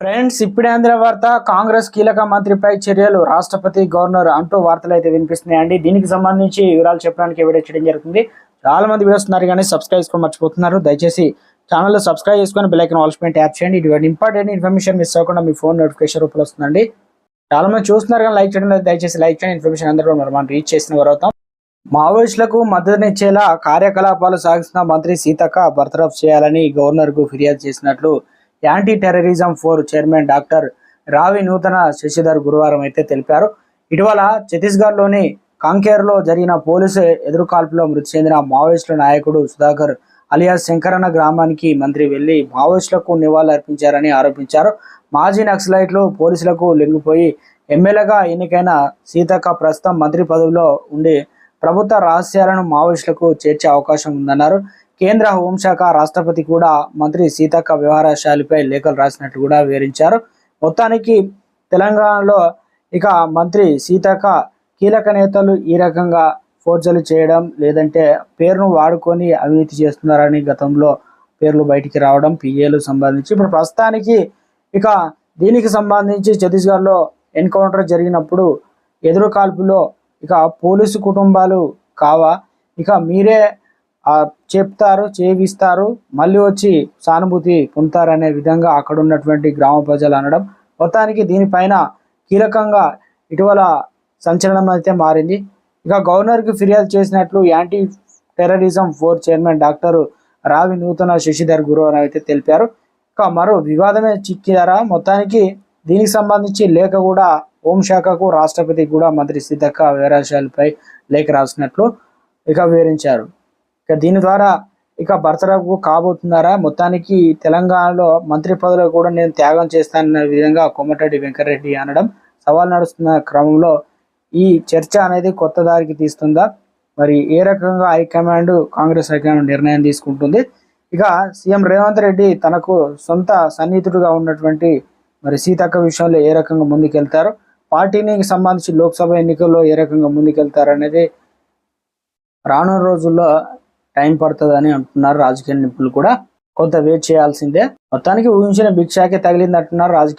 Friends ఇప్పుడే అందిన వార్త కాంగ్రెస్ కీలక మంత్రిపై చర్యలు. రాష్ట్రపతి గవర్నర్ అంటూ వార్తలు అయితే వినిపిస్తున్నాయండి దీనికి సంబంధించి వివరాలు చెప్పడానికి వీడియో చేయడం జరుగుతుంది. చాలా మంది వీడియోస్ ఉన్నారు కానీ సబ్స్క్రైబ్ చేసుకోవడం మర్చిపోతున్నారు. దయచేసి ఛానల్లో సబ్స్క్రైబ్ చేసుకొని బెల్లైకన్ ఐకన్ యాప్ చేయండి. ఇటువంటి ఇంపార్టెంట్ ఇన్ఫర్మేషన్ మిస్ అవ్వకుండా మీ ఫోన్ నోటిఫికేషన్ రూపంలో వస్తుందండి. చాలా మంది చూస్తున్నారు కానీ లైక్ చేయడం దయచేసి లైక్ చేయండి. ఇన్ఫర్మేషన్ అందరూ మనం రీచ్ చేసిన వారు అవుతాం. మావోయిస్టులకు మద్దతునిచ్చేలా కార్యకలాపాలు సాగిస్తున్న మంత్రి సీతక్క బర్తరఫ్ చేయాలని గవర్నర్కు ఫిర్యాదు చేసినట్లు anti terrorism forum chairman doctor Ravi నూతన శశిధర్ గురువారం అయితే తెలిపారు. ఇటీవల ఛత్తీస్గఢ్లోని కాంకేర్లో జరిగిన పోలీసు ఎదురుకాల్పులో మృతి చెందిన మావోయిస్టుల నాయకుడు సుధాకర్ అలియాస్ శంకరన్న గ్రామానికి మంత్రి వెళ్ళి మావోయిస్టులకు నివాళులర్పించారని ఆరోపించారు. మాజీ నక్సలైట్లు పోలీసులకు లొంగిపోయి ఎమ్మెల్యేగా ఎన్నికైన సీతక్క ప్రస్తుతం మంత్రి పదవిలో ఉండి ప్రభుత్వ రహస్యాలను మావోయిస్టులకు చేర్చే అవకాశం ఉందన్నారు. కేంద్ర హోంశాఖ రాష్ట్రపతి కూడా మంత్రి సీతక్క వ్యవహారశాలిపై లేఖలు రాసినట్టు కూడా వివరించారు. మొత్తానికి తెలంగాణలో ఇక మంత్రి సీతక్క కీలక నేతలు ఈ రకంగా ఫోర్జలు చేయడం లేదంటే పేరును వాడుకొని అవినీతి చేస్తున్నారని గతంలో పేర్లు బయటికి రావడం పిఏలు సంబంధించి. ఇప్పుడు ప్రస్తుతానికి ఇక దీనికి సంబంధించి ఛత్తీస్గఢ్లో ఎన్కౌంటర్ జరిగినప్పుడు ఎదురు కాల్పులో ఇక పోలీసు కుటుంబాలు కావా? ఇక మీరే ఆ, చెప్తారు చేయిస్తారు మళ్ళీ వచ్చి సానుభూతి పొందుతారనే విధంగా అక్కడ ఉన్నటువంటి గ్రామ ప్రజలు అనడం మొత్తానికి దీనిపైన కీలకంగా ఇటీవల సంచలనం అయితే మారింది. ఇక గవర్నర్కి ఫిర్యాదు చేసినట్లు anti terrorism forum chairman doctor Ravi నూతన శశిధర్ గురువారం అయితే తెలిపారు. ఇక మరో వివాదమే చిక్కిదారా? మొత్తానికి దీనికి సంబంధించి లేఖ కూడా హోంశాఖకు రాష్ట్రపతికి కూడా మంత్రి సిద్ధక్క వీరాశాలపై లేఖ రాసినట్లు ఇక వివరించారు. ఇక దీని ద్వారా ఇక భర్తరకు కాబోతున్నారా? మొత్తానికి తెలంగాణలో మంత్రి పదవిలో కూడా నేను త్యాగం చేస్తానన్న విధంగా కొమ్మటిరెడ్డి వెంకటరెడ్డి అనడం సవాల్ నడుస్తున్న క్రమంలో ఈ చర్చ అనేది కొత్త దారికి తీస్తుందా? మరి ఏ రకంగా హైకమాండ్ కాంగ్రెస్ హైకమాండ్ నిర్ణయం తీసుకుంటుంది? ఇక సీఎం రేవంత్ రెడ్డి తనకు సొంత సన్నిహితుడుగా ఉన్నటువంటి మరి సీతక్క విషయంలో ఏ రకంగా ముందుకెళ్తారు? పార్టీని సంబంధించి లోక్సభ ఎన్నికల్లో ఏ రకంగా ముందుకెళ్తారు అనేది రానున్న రోజుల్లో టైం పడుతుందని అంటున్నారు రాజకీయ నిపుణులు కూడా. కొంత వెయిట్ చేయాల్సిందే. మొత్తానికి ఊహించిన భిక్షాకే తగిలింది అంటున్నారు రాజకీయ